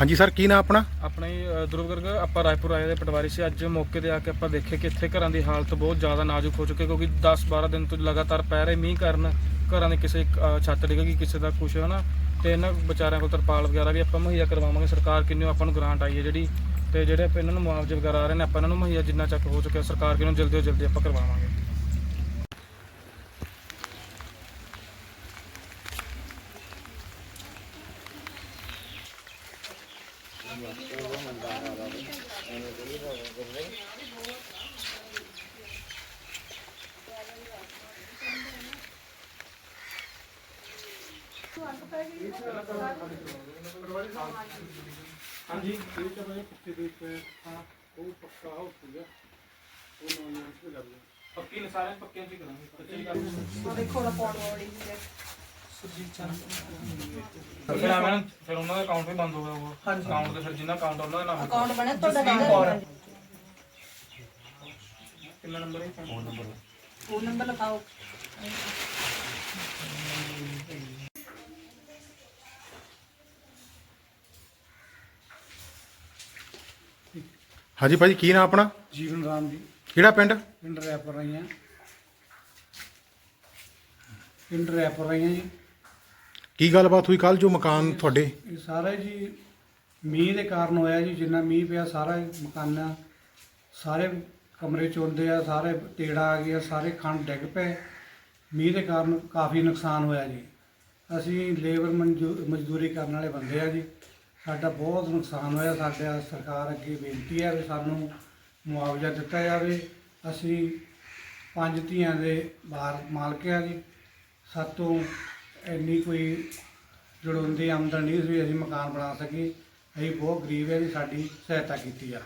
ਹਾਂਜੀ ਸਰ ਕੀ ਨਾਮ ਆਪਣਾ? ਆਪਣੇ ਧਰੁਵ ਗਰਗ ਆਪਾਂ ਰਾਏਪੁਰ ਆਏ ਦੇ ਪਟਵਾਰੀ ਸੀ। ਅੱਜ ਮੌਕੇ ਤੇ ਆ ਕੇ ਆਪਾਂ ਦੇਖੇ ਕਿ ਇੱਥੇ ਘਰਾਂ ਦੀ ਹਾਲਤ ਬਹੁਤ ਜ਼ਿਆਦਾ ਨਾਜ਼ੁਕ ਹੋ ਚੁੱਕੀ ਹੈ ਕਿਉਂਕਿ 10-12 ਦਿਨ ਤੋਂ ਲਗਾਤਾਰ ਪੈ ਰਹੇ ਮੀਂਹ ਕਾਰਨ ਘਰਾਂ ਦੇ ਕਿਸੇ ਅ, ਛੱਤ ਡਿੱਗ ਗਈ ਕਿਸੇ ਦਾ ਕੁਛ ਹੈ ਨਾ ਤੇ ਇਹਨਾਂ ਵਿਚਾਰਿਆਂ ਕੋਲ ਤਰਪਾਲ ਵਗੈਰਾ ਵੀ ਆਪਾਂ ਮੁਹੱਈਆ ਕਰਵਾਵਾਂਗੇ। ਸਰਕਾਰ ਕਿੰਨੀ ਆਪਾਂ ਨੂੰ ਗ੍ਰਾਂਟ ਆਈ ਹੈ ਜਿਹੜੀ ਤੇ ਜਿਹੜੇ ਆਪਾਂ ਇਹਨਾਂ ਨੂੰ ਮੁਆਵਜ਼ੇ ਵਗੈਰਾ ਆ ਰਹੇ ਨੇ ਆਪਾਂ ਇਹਨਾਂ ਨੂੰ ਮੁਹੱਈਆ ਜਿੰਨਾ ਚੱਕ ਹੋ ਚੁੱਕਿਆ ਸਰਕਾਰ ਕਿੰਨੂੰ ਜਲਦੀ ਤੋਂ ਜਲਦੀ ਆਪਾਂ ਕਰਵਾਵਾਂਗੇ। ਹਾਂਜੀ ਇਹ ਤਾਂ ਮੈਂ ਪਿੱਛੇ ਦੇਖ ਕੇ ਹਾਂ ਉਹ ਪੱਕਾ ਹੋ ਗਿਆ ਉਹ ਨੌਂ ਨੌਂ ਤੇ ਲੱਗ ਗਿਆ ਪੱਕੀ ਨੇ ਸਾਰੇ ਪੱਕੇ ਵੀ ਕਰਾਂਗੇ। ਕੱਚੇ ਕਰ ਦੇਖੋ ਨਾ ਪਾਉਣ ਵਾਲੀ ਹੈ। ਫਿਰ ਆਵੇਂ ਫਿਰ ਉਹਨਾਂ ਦਾ ਅਕਾਊਂਟ ਵੀ ਬੰਦ ਹੋ ਗਿਆ ਉਹ ਅਕਾਊਂਟ ਤੇ ਫਿਰ ਜਿੰਨਾ ਅਕਾਊਂਟ ਉਹਨਾਂ ਦਾ ਨਾਮ ਅਕਾਊਂਟ ਬਣਿਆ ਤੁਹਾਡਾ ਕਿਹੜਾ ਕਿੰਨਾ ਨੰਬਰ ਹੈ ਫੋਨ ਨੰਬਰ ਫੋਨ ਨੰਬਰ ਲਿਖਾਓ। ਹਾਂਜੀ ਭਾਜੀ ਕੀ ਨਾਮ ਆਪਣਾ? ਜੀਵਨ ਰਾਮ ਜੀ। ਕਿਹੜਾ ਪਿੰਡ? ਪਿੰਡ ਰੈਪਰ ਰਹੀਆਂ ਪਿੰਡ ਰੈਪਰ ਰਹੀਆਂ ਜੀ। ਕੀ ਗੱਲਬਾਤ ਹੋਈ ਕੱਲ ਜੋ ਮਕਾਨ ਤੁਹਾਡੇ? ਇਹ ਸਾਰਾ ਜੀ ਮੀਂਹ ਦੇ ਕਾਰਨ ਹੋਇਆ ਜੀ ਜਿੰਨਾ ਮੀਂਹ ਪਿਆ ਸਾਰਾ ਮਕਾਨਾਂ ਸਾਰੇ ਕਮਰੇ ਚੋਂਦੇ ਆ ਸਾਰੇ ਤੇੜਾ ਆ ਗਿਆ ਸਾਰੇ ਖੰਡ ਡਿੱਗ ਪਏ। ਮੀਂਹ ਦੇ ਕਾਰਨ ਕਾਫੀ ਨੁਕਸਾਨ ਹੋਇਆ ਜੀ। ਅਸੀਂ ਲੇਬਰ ਮਨਜ਼ੂ- ਮਜ਼ਦੂਰੀ ਕਰਨ ਵਾਲੇ ਬੰਦੇ ਆ ਜੀ। ਸਾਡਾ ਬਹੁਤ ਨੁਕਸਾਨ ਹੋਇਆ, ਸਾਡਾ ਸਰਕਾਰ ਅੱਗੇ ਬੇਨਤੀ ਹੈ ਵੀ ਸਾਨੂੰ ਮੁਆਵਜ਼ਾ ਦਿੱਤਾ ਜਾਵੇ। ਅਸੀਂ ਪੰਜ ਧੀਆਂ ਦੇ ਬਾਹਰ ਮਾਲਕ ਆ ਜੀ। ਸਾਤੋਂ ਇੰਨੀ ਕੋਈ ਜੜੋਂਦੀ ਆਮਦਨ ਨਹੀਂ ਸੀ ਵੀ ਅਸੀਂ ਮਕਾਨ ਬਣਾ ਸਕੀਏ। ਅਸੀਂ ਬਹੁਤ ਗਰੀਬ ਹੈ ਜੀ, ਸਾਡੀ ਸਹਾਇਤਾ ਕੀਤੀ ਆ।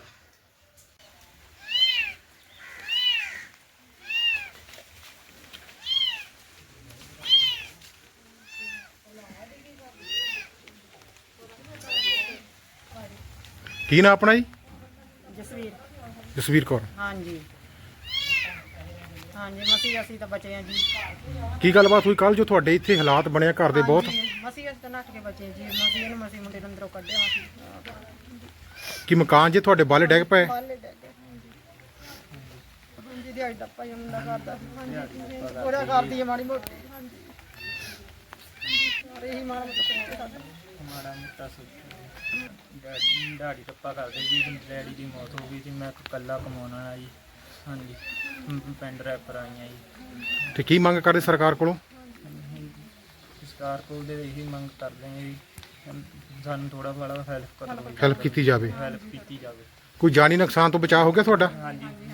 ਕੀ ਨਾਮ ਆਪਣਾ ਜੀ? ਜਸਵੀਰ। ਜਸਵੀਰ ਕੌਰ। ਹਾਂਜੀ। ਹਾਂਜੀ ਮਸੀ ਅਸੀਂ ਤਾਂ ਬਚੇ ਆ ਜੀ। ਕੀ ਗੱਲਬਾਤ ਹੋਈ ਕੱਲ ਜੋ ਤੁਹਾਡੇ ਇੱਥੇ ਹਾਲਾਤ ਬਣਿਆ ਘਰ ਦੇ ਬਹੁਤ? ਮਸੀ ਅਸੀਂ ਤਾਂ ਨੱਠ ਕੇ ਬਚੇ ਜੀ। ਮਸੀ ਇਹਨੂੰ ਮਸੀ ਮੁੰਡੇ ਨੂੰ ਅੰਦਰੋਂ ਕੱਢਿਆ ਸੀ। ਕੀ ਮਕਾਨ ਜੇ ਤੁਹਾਡੇ ਬਾਲੇ ਡਿੱਗ ਪਏ? ਪਾਲੇ ਡੈ ਗਏ ਹਾਂਜੀ। ਦਿਹਾੜੀ ਦਾ ਪਾਈ ਮੁੰਡਾ ਕਰਦਾ ਹਾਂਜੀ ਉਹਦਾ ਕਰਦੀ ਹੈ ਮਾੜੀ ਮੋਟੀ। ਹਾਂਜੀ। ਸਾਰੇ ਹੀ ਮਾੜਾ ਮੋਟਾ ਮਾੜਾ ਮੋਟਾ ਸੋਚਿਆ ਡੈਡੀ ਦਾੜੀ ਟੱਪਾ ਕਰਦੇ ਜੀ ਡੈਡੀ ਦੀ ਮੌਤ ਹੋ ਗਈ ਸੀ ਮੈਂ ਇਕੱਲਾ ਕਮਾਉਣ ਵਾਲਾ ਜੀ। ਹਾਂਜੀ ਮ- ਪਿੰਡ ਰੈਪਰ ਆਈਆਂ ਜੀ। ਤੇ ਕੀ ਮੰਗ ਕਰਦੇ ਸਰਕਾਰ ਕੋਲੋਂ? ਸਰਕਾਰ ਕੋਲ ਦੇ ਇਹੀ ਮੰਗ ਕਰਦੇ ਹਾਂ ਜੀ ਸਾਨੂੰ ਥੋੜਾ ਬੜਾ ਹੈਲਪ ਕਰੋ ਹੈਲਪ ਕੀਤੀ ਜਾਵੇ। ਹੈਲਪ ਕੀਤੀ ਜਾਵੇ। ਕੋਈ ਜਾਨੀ ਨੁਕਸਾਨ ਤੋਂ ਬਚਾਅ ਹੋ ਗਿਆ ਤੁਹਾਡਾ? ਹਾਂਜੀ ਹਾਂਜੀ।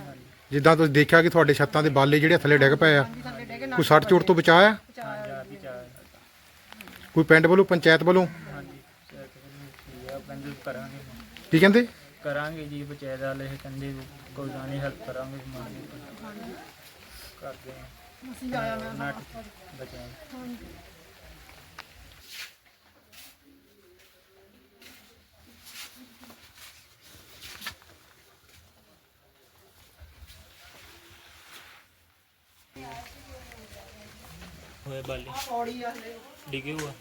ਜਿੱਦਾਂ ਤੁਸੀਂ ਦੇਖਿਆ ਕਿ ਤੁਹਾਡੇ ਛੱਤਾਂ ਦੇ ਬਾਲੇ ਜਿਹੜੇ ਥੱਲੇ ਡਿੱਗ ਪਏ ਆ ਕੋਈ ਸੱਟ ਚੋਟ ਤੋਂ ਬਚਾਅ ਆ? ਕੋਈ ਪਿੰਡ ਵੱਲੋਂ ਪੰਚਾਇਤ ਵੱਲੋਂ? ਕਰਾਂਗੇ ਕੀ ਕਹਿੰਦੇ? ਕਰਾਂਗੇ ਜੀ ਪੰਚਾਇਤ ਵਾਲੇ ਕਹਿੰਦੇ ਕੋਈ ਗੱਲ ਨਹੀਂ ਹੈਲਪ ਕਰਾਂਗੇ ਮੋਟੀ। ਕਰਦੇ ਹਾਂ। ਅਸੀਂ ਆਇਆ ਮੈਂ ਨੱਟ ਬਚਾਂ ਹੋਏ ਬਾਲੀ। ਪੌੜੀ ਆ ਡਿੱਗੇ ਹੁਆ।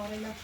我那个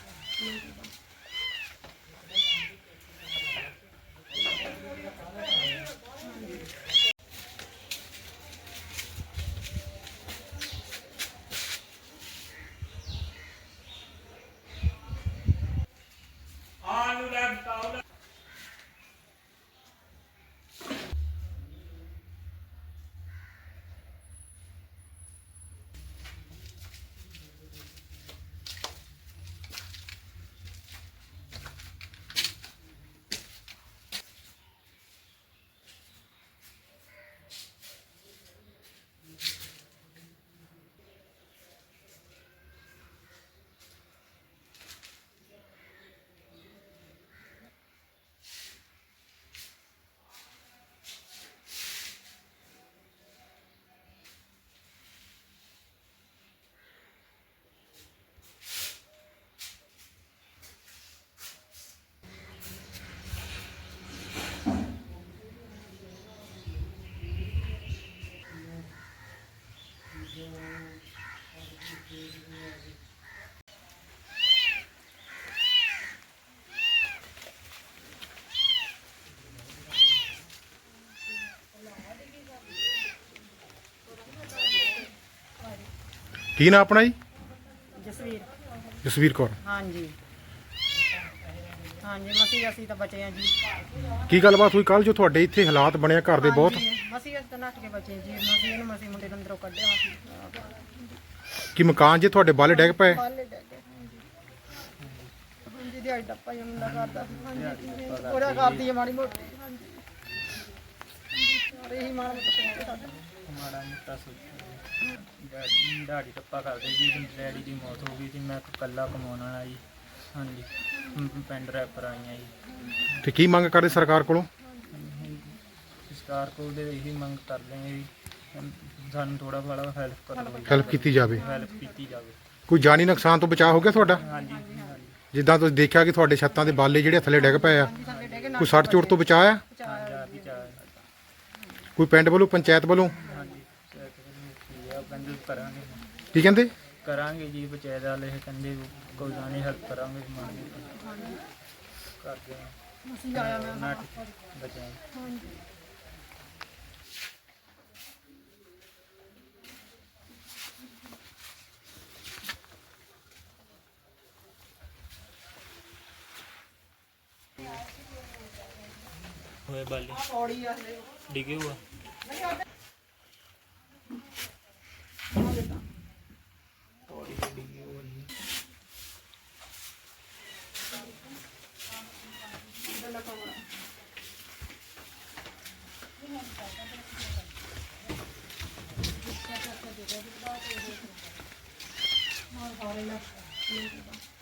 ਕੀ ਨਾਂ ਆਪਣਾ ਜੀ? ਜਸਵੀਰ। ਜਸਵੀਰ ਕੌਰ। ਹਾਂਜੀ। ਹਾਂਜੀ ਮਸੀ ਅਸੀਂ ਤਾਂ ਬਚੇ ਆ ਜੀ। ਕੀ ਗੱਲਬਾਤ ਹੋਈ? ਕੱਲ ਜੋ ਤੁਹਾਡੇ ਇੱਥੇ ਹਾਲਾਤ ਬਣਿਆ ਘਰ ਦੇ ਬਹੁਤ। ਮਸੀ ਅਸੀਂ ਤਾਂ ਨੱਠ ਕੇ ਬਚੇ ਜੀ। ਮਸੀ ਇਹਨੂੰ ਮਸੀ ਮੁੰਡੇ ਨੂੰ ਅੰਦਰੋਂ ਕੱਢਿਆ ਮਸੀ। ਕਿ ਮਕਾਨ ਜੇ ਤੁਹਾਡੇ ਬਾਲੇ ਡਿੱਗ ਪਏ? ਪਾਲੇ ਡੈ ਗਏ ਹਾਂਜੀ। ਦਿਹਾੜੀ ਡੱਪਾ ਹੀ ਹੁੰਦਾ ਕਰਦਾ ਹਾਂਜੀ ਪੂਰਾ ਕਰਦੀ ਹੈ ਮਾੜੀ ਮੋਟੀ। ਹਾਂਜੀ। ਸਾਰੇ ਹੀ ਮਾੜਾ ਮੋਟਾ ਸਾਡਾ ਮਾੜਾ ਮੋਟਾ ਸੋਚਿਆ ਡੈਡੀ ਟੱਪਾ ਕਰਦੇ ਜੀ ਡੈਡੀ ਦੀ ਮੌਤ ਹੋ ਗਈ ਸੀ ਮੈਂ ਇਕੱਲਾ ਕਮਾਉਣ ਵਾਲਾ ਜੀ। ਹਾਂਜੀ ਪਿੰਡ ਰੈਪਰ ਆਈਆਂ ਜੀ। ਤੇ ਕੀ ਮੰਗ ਕਰਦੇ ਸਰਕਾਰ ਕੋਲੋਂ? ਸਰਕਾਰ ਕੋਲ ਦੇ ਇਹੀ ਮੰਗ ਕਰਦੇ ਹਾਂ ਜੀ ਸਾਨੂੰ ਥੋੜਾ ਬੜਾ ਹੈਲਪ ਕਰੋ ਹੈਲਪ ਕੀਤੀ ਜਾਵੇ। ਹੈਲਪ ਕੀਤੀ ਜਾਵੇ। ਕੋਈ ਜਾਨੀ ਨੁਕਸਾਨ ਤੋਂ ਬਚਾਅ ਹੋ ਗਿਆ ਤੁਹਾਡਾ? ਹਾਂਜੀ ਹਾਂਜੀ। ਜਿੱਦਾਂ ਤੁਸੀਂ ਦੇਖਿਆ ਕਿ ਤੁਹਾਡੇ ਛੱਤਾਂ ਦੇ ਬਾਲੇ ਜਿਹੜੇ ਥੱਲੇ ਡਿੱਗ ਪਏ ਆ ਕੋਈ ਸੱਟ ਚੋਟ ਤੋਂ ਬਚਾਅ ਆ? ਦੀ ਚਾਰ ਕੋਈ ਪਿੰਡ ਵੱਲੋਂ ਪੰਚਾਇਤ ਵੱਲੋਂ? ਕਰਾਂਗੇ ਕੀ ਕਹਿੰਦੇ? ਕਰਾਂਗੇ ਜੀ ਪੰਚਾਇਤ ਵਾਲੇ ਕਹਿੰਦੇ ਕੋਈ ਨਹੀਂ ਹੈਲਪ ਕਰਾਂਗੇ ਮਾਂ ਕਰਦੇ ਹਾਂ। ਮਸੀ ਆਇਆ ਮੈਂ ਬਚਾਏ ਹੋਏ ਬਾਲੀ। ਆ ਡਿੱਗੇ ਹੁਆ। arkadaşlar.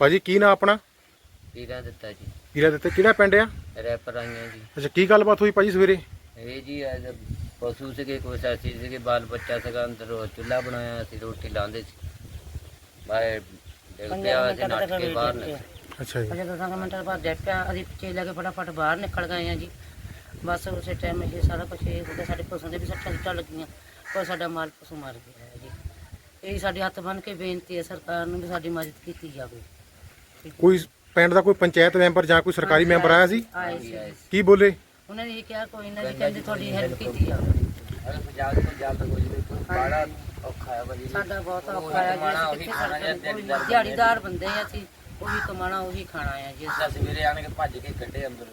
ਭਾਜੀ ਕੀ ਨਾਂ ਆਪਣਾ? ਵੀਰਾ ਦਿੱਤਾ ਜੀ। ਵੀਰਾ ਦਿੱਤੇ ਕਿਹੜਾ ਪਿੰਡ ਆ? ਰੈਪਰ ਆਈਆਂ ਜੀ। ਅੱਛਾ ਕੀ ਗੱਲਬਾਤ ਹੋਈ ਭਾਜੀ ਸਵੇਰੇ? ਇਹ ਜੀ ਅੱਜ ਪਸ਼ੂ ਸੀਗੇ ਕੋਈ ਸਾਥੀ ਸੀਗੇ ਬਾਲ ਬੱਚਾ ਸੀਗਾ ਅੰਦਰ ਉਹ ਚੁੱਲ੍ਹਾ ਬਣਾਇਆ ਸੀ ਰੋਟੀ ਲਾਉਂਦੇ ਸੀ। ਬਾਹਰ ਡਿੱਗ ਪਿਆ ਸੀ ਨੱਠ ਕੇ ਬਾਹਰ ਨਿਕਲੇ। ਅੱਛਾ ਜੀ। ਅਜੇ ਦਸਾਂ ਕੁ ਮਿੰਟਾਂ ਬਾਅਦ ਪਿਆ ਅਸੀਂ ਪਿੱਛੇ ਲੈ ਕੇ ਫਟਾਫਟ ਬਾਹਰ ਨਿਕਲ ਗਏ ਆ ਜੀ। ਬਸ ਉਸੇ ਟਾਈਮ ਇਹ ਸਾਰਾ ਕੁਝ ਇਹ ਹੋ ਗਿਆ ਸਾਡੇ ਪਸ਼ੂਆਂ ਦੇ ਵੀ ਸੱਟਾਂ ਸੁੱਟਾਂ ਲੱਗੀਆਂ ਪਰ ਸਾਡਾ ਮਾਲ ਪਸ਼ੂ ਮਰ ਗਿਆ ਹੈ ਜੀ। ਇਹ ਸਾਡੇ ਹੱਥ ਬੰਨ ਕੇ ਬੇਨਤੀ ਹੈ ਸਰਕਾਰ ਨੂੰ ਵੀ ਸਾਡੀ ਮਦਦ ਕੀਤੀ ਜਾਵੇ। ਕੋਈ ਪਿੰਡ ਦਾ ਕੋਈ ਪੰਚਾਇਤ ਮੈਂਬਰ ਜਾਂ ਕੋਈ ਸਰਕਾਰੀ ਮੈਂਬਰ ਆਇਆ ਸੀ? ਆਏ ਸੀ। ਕੀ ਬੋਲੇ? ਉਹਨਾਂ ਨੇ ਇਹ ਕਿਹਾ ਕੋਈ ਨਾ ਜੀ ਕਹਿੰਦੇ ਤੁਹਾਡੀ ਹੈਲਪ ਕੀਤੀ ਜਾਵੇ ਪੰਜਾਬ ਤੋਂ ਹੋ ਜਵੇ ਕੋਈ ਬੜਾ ਔਖਾ ਹੈ ਭਾਜੀ। ਸਾਡਾ ਬਹੁਤ ਔਖਾ ਹੈ ਜੀ ਅਸੀਂ ਕਿੱਥੇ ਦਿਹਾੜੀਦਾਰ ਬੰਦੇ ਆ ਅਸੀਂ ਉਹੀ ਕਮਾਣਾ ਉਹੀ ਖਾਣਾ ਹੈ ਜੀ। ਜਿਸ ਸਵੇਰੇ ਆਣ ਕੇ ਭੱਜ ਕੇ ਕੱਢੇ ਅੰਦਰ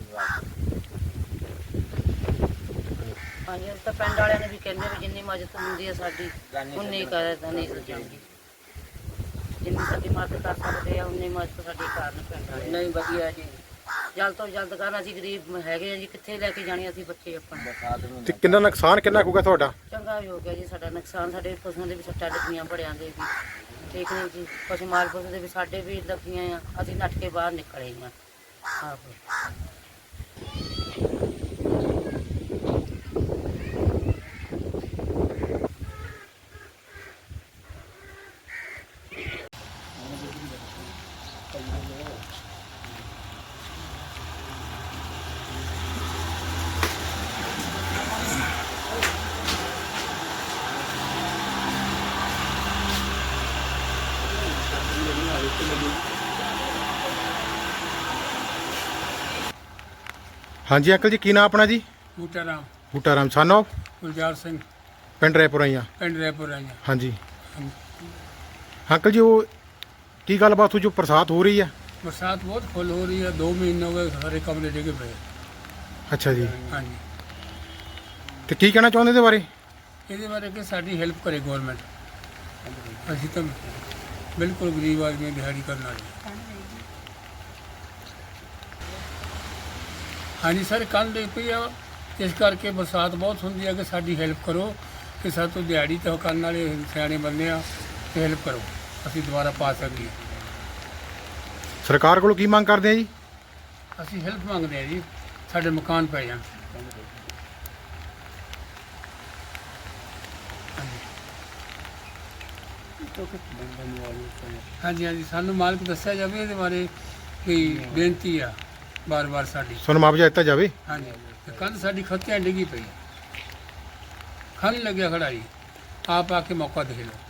ਹਾਂਜੀ ਅਸੀਂ ਤਾਂ ਪਿੰਡ ਵਾਲਿਆਂ ਨੇ ਵੀ ਕਹਿੰਦੇ ਵੀ ਜਿੰਨੀ ਮਦਦ ਹੁੰਦੀ ਹੈ ਸਾਡੀ ਉਨੀ ਕਰ ਤਾਂ ਨਹੀਂ ਜਾਂਦੀ ਜਿੰਨੀ ਸਾਡੀ ਮਦਦ ਕਰ ਸਕਦੇ ਆ ਉਨੀ ਮਦਦ ਸਾਡੀ ਕਾਰਨ ਪਿੰਡ ਵਾਲੇ ਨਹੀਂ ਵਧੀਆ ਜੀ। ਜਲਦ ਤੋਂ ਜਲਦ ਕਰਨ ਅਸੀਂ ਗਰੀਬ ਹੈਗੇ ਆ ਜੀ ਕਿੱਥੇ ਲੈ ਕੇ ਜਾਣੇ ਅਸੀਂ ਬੱਚੇ ਆਪਣੇ ਤੇ ਕਿੰਨਾ ਨੁਕਸਾਨ ਕਿੰਨਾ ਕੁ ਹੋਗਾ ਤੁਹਾਡਾ? ਚੰਗਾ ਵੀ ਹੋ ਗਿਆ ਜੀ ਸਾਡਾ ਨੁਕਸਾਨ ਸਾਡੇ ਪਸ਼ੂਆਂ ਦੇ ਵੀ ਸੱਟਾਂ ਲੱਗੀਆਂ ਬੜਿਆਂ ਦੇ ਵੀ। ਠੀਕ ਨਹੀਂ ਜੀ ਪਸ਼ੂ ਮਾਲ ਪਸ਼ੂ ਦੇ ਵੀ ਸਾਡੇ ਵੀ ਲੱਗੀਆਂ ਆ ਅਸੀਂ ਨੱਠ ਕੇ ਬਾਹਰ ਨਿਕਲੇ ਆ। ਆਹੋ। ਹਾਂਜੀ ਅੰਕਲ ਜੀ ਕੀ ਨਾਂ ਆਪਣਾ ਜੀ? ਬੂਟਾ ਰਾਮ ਬੂਟਾ ਰਾਮ ਸਾਨੋ? ਗੁਲਜ਼ਾਰ ਸਿੰਘ। ਪਿੰਡ ਰੈਪੁਰਾਈਆਂ ਪਿੰਡ ਰੈਪੁਰ ਆਈਆਂ। ਹਾਂਜੀ। ਅੰਕਲ ਜੀ ਉਹ ਕੀ ਗੱਲਬਾਤ ਹੋਈ ਜੋ ਬਰਸਾਤ ਹੋ ਰਹੀ ਆ? ਬਰਸਾਤ ਬਹੁਤ ਫੁੱਲ ਹੋ ਰਹੀ ਹੈ 2 ਮਹੀਨੇ ਹੋ ਗਏ ਸਾਰੇ ਕਮਰੇ ਡਿੱਗੇ ਪਏ। ਅੱਛਾ ਜੀ। ਹਾਂਜੀ। ਤੇ ਕੀ ਕਹਿਣਾ ਚਾਹੁੰਦੇ ਇਹਦੇ ਬਾਰੇ? ਇਹਦੇ ਬਾਰੇ ਕਿ ਸਾਡੀ ਹੈਲਪ ਕਰੇ ਗਵਰਨਮੈਂਟ। ਅਸੀਂ ਤਾਂ ਬਿਲਕੁਲ ਗਰੀਬ ਆਦਮੀ ਹਾਂ, ਦਿਹਾੜੀ ਕਰਨ ਵਾਲੇ। ਹਾਂਜੀ ਸਰ ਕੱਲ ਦੇ ਪਈ ਆ। ਇਸ ਕਰਕੇ ਬਰਸਾਤ ਬਹੁਤ ਹੁੰਦੀ ਹੈ ਕਿ ਸਾਡੀ ਹੈਲਪ ਕਰੋ ਕਿ ਸਾਡੇ ਤੋਂ ਦਿਹਾੜੀ ਤੇ ਕਰਨ ਵਾਲੇ ਸਿਆਣੇ ਬੰਦੇ ਆ ਤੇ ਹੈਲਪ ਕਰੋ। ਅਸੀਂ ਦੁਬਾਰਾ ਪਾ ਸਕੀਏ। ਸਰਕਾਰ ਕੋਲੋਂ ਕੀ ਮੰਗ ਕਰਦੇ ਆ ਜੀ? ਅਸੀਂ ਹੈਲਪ ਮੰਗਦੇ ਆ ਜੀ ਸਾਡੇ ਮਕਾਨ ਪੈ ਜਾਣ। ਹਾਂਜੀ। ਹਾਂਜੀ ਸਾਨੂੰ ਮਾਲਕ ਦੱਸਿਆ ਜਾਵੇ ਇਹਦੇ ਬਾਰੇ ਕੋਈ ਬੇਨਤੀ ਆ। ਬਾਰ-ਬਾਰ ਸਾਡੀ। ਤੁਹਾਨੂੰ ਮੁਆਵਜ਼ਾ ਦਿੱਤਾ ਜਾਵੇ। ਹਾਂਜੀ। ਤੇ ਕੰਧ ਸਾਡੀ ਖੱਤਿਆਂ ਡਿੱਗੀ ਪਈ। ਖਣ ਲੱਗਿਆ ਖੜਾ ਜੀ ਆਪ ਆ ਕੇ ਮੌਕਾ ਦੇਖ ਲਓ।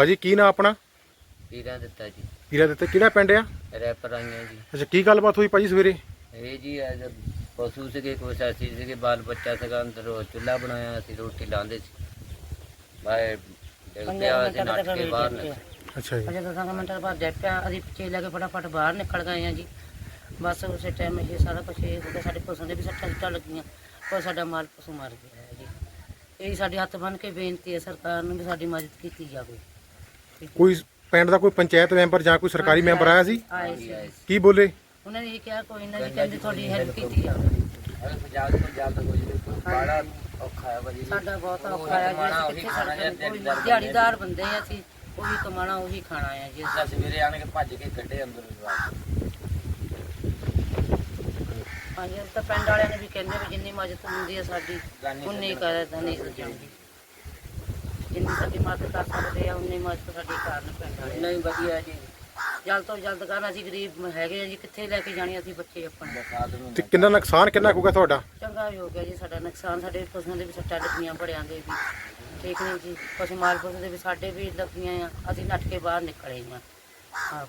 ਭਾਜੀ ਕੀ ਨਾਂ ਆਪਣਾ? ਪੀਰਾਂ ਦਿੱਤਾ ਜੀ। ਵੀਰਾ ਦਿੱਤੇ ਕਿਹੜਾ ਪਿੰਡ ਆ? ਰੈਪਰ ਆਈਆਂ ਜੀ। ਅੱਛਾ ਕੀ ਗੱਲਬਾਤ ਹੋਈ ਭਾਜੀ ਸਵੇਰੇ? ਇਹ ਜੀ ਅੱਜ ਪਸ਼ੂ ਸੀਗੇ ਕੋਈ ਸਾਸੀ ਸੀਗੇ ਬਾਲ ਬੱਚਾ ਸੀਗਾ ਅੰਦਰ ਉਹ ਚੁੱਲ੍ਹਾ ਬਣਾਇਆ ਅਸੀਂ ਰੋਟੀ ਲਾਉਂਦੇ ਸੀ। ਬਾਹਰ ਡਿੱਗ ਪਿਆ ਅਸੀਂ ਨੱਠ ਕੇ ਬਾਹਰ ਨਿਕਲੇ। ਅੱਛਾ ਜੀ। ਅਜੇ ਦਸਾਂ ਕੁ ਮਿੰਟਾਂ ਬਾਅਦ ਜੈ ਪਿਆ ਅਸੀਂ ਪਿੱਛੇ ਲੈ ਕੇ ਫਟਾਫਟ ਬਾਹਰ ਨਿਕਲ ਗਏ ਆ ਜੀ। ਬਸ ਉਸੇ ਟਾਈਮ ਇਹ ਸਾਰਾ ਕੁਝ ਇਹ ਹੋ ਗਿਆ ਸਾਡੇ ਪਸ਼ੂਆਂ ਦੇ ਵੀ ਸੱਟਾਂ ਸੁੱਟਾਂ ਲੱਗੀਆਂ। ਪਰ ਸਾਡਾ ਮਾਲ ਪਸ਼ੂ ਮਰ ਗਿਆ ਹੈ ਜੀ। ਇਹ ਸਾਡੇ ਹੱਥ ਬੰਨ ਕੇ ਬੇਨਤੀ ਹੈ ਸਰਕਾਰ ਨੂੰ ਵੀ ਸਾਡੀ ਮਦਦ ਕੀਤੀ ਜਾਵੇ। ਕੋਈ ਪਿੰਡ ਦਾ ਕੋਈ ਪੰਚਾਇਤ ਮੈਂਬਰ ਜਾਂ ਕੋਈ ਸਰਕਾਰੀ ਮੈਂਬਰ ਆਇਆ ਸੀ? ਆਏ ਸੀ। ਕੀ ਬੋਲੇ? ਉਹਨਾਂ ਨੇ ਇਹ ਕਿਹਾ ਕੋਈ ਨਾ ਜੀ ਕਹਿੰਦੇ ਤੁਹਾਡੀ ਹੈਲਪ ਕੀਤੀ ਅਰੇ ਪੰਜਾਬ ਹੋ ਜਾਵੇ ਕੋਈ ਬੜਾ ਔਖਾ ਹੈ ਭਾਜੀ। ਸਾਡਾ ਬਹੁਤ ਔਖਾ ਹੈ ਜੀ ਕਿੱਥੇ ਸੜਕਾਂ ਕੋਈ ਦਿਹਾੜੀਦਾਰ ਬੰਦੇ ਆ ਅਸੀਂ ਉਹੀ ਕਮਾਣਾ ਉਹੀ ਖਾਣਾ ਆ ਜੀ। ਜਿਸ ਸਵੇਰੇ ਆਣ ਕੇ ਭੱਜ ਕੇ ਕੱਢੇ ਅੰਦਰ ਜਵਾਕ ਹਾਂਜੀ ਅਸੀਂ ਤਾਂ ਪਿੰਡ ਵਾਲਿਆਂ ਨੇ ਵੀ ਕਹਿੰਦੇ ਵੀ ਜਿੰਨੀ ਮਦਦ ਹੁੰਦੀ ਸਾਡੀ ਉਨੀ ਨਹੀਂ ਜਿੰਨੀ ਸਾਡੀ ਮਦਦ ਕਰ ਸਕਦੇ ਆ ਉਨੀ ਮਦਦ ਸਾਡੀ ਕਰਨ ਪਿੰਡ ਵਾਲੇ। ਨਹੀਂ ਵਧੀਆ ਜੀ। ਜਲਦ ਤੋਂ ਜਲਦ ਕਰਨ ਅਸੀਂ ਗਰੀਬ ਹੈਗੇ ਆ ਜੀ ਕਿੱਥੇ ਲੈ ਕੇ ਜਾਣੇ ਅਸੀਂ ਬੱਚੇ ਆਪਣੇ ਤੇ ਕਿੰਨਾ ਨੁਕਸਾਨ ਕਿੰਨਾ ਹੋਊਗਾ ਤੁਹਾਡਾ? ਚੰਗਾ ਹੀ ਹੋ ਗਿਆ ਜੀ ਸਾਡਾ ਨੁਕਸਾਨ ਸਾਡੇ ਪਸ਼ੂਆਂ ਦੇ ਵੀ ਸੱਟਾਂ ਲੱਗੀਆਂ ਬੜਿਆਂ ਦੇ ਵੀ। ਠੀਕ ਨਹੀਂ ਜੀ ਪਸ਼ੂ ਮਾਲ ਪਸ਼ੂ ਦੇ ਵੀ ਸਾਡੇ ਵੀ ਲੱਗੀਆਂ ਆ ਅਸੀਂ ਨੱਠ ਕੇ ਬਾਹਰ ਨਿਕਲੇ ਆ। ਆਹੋ।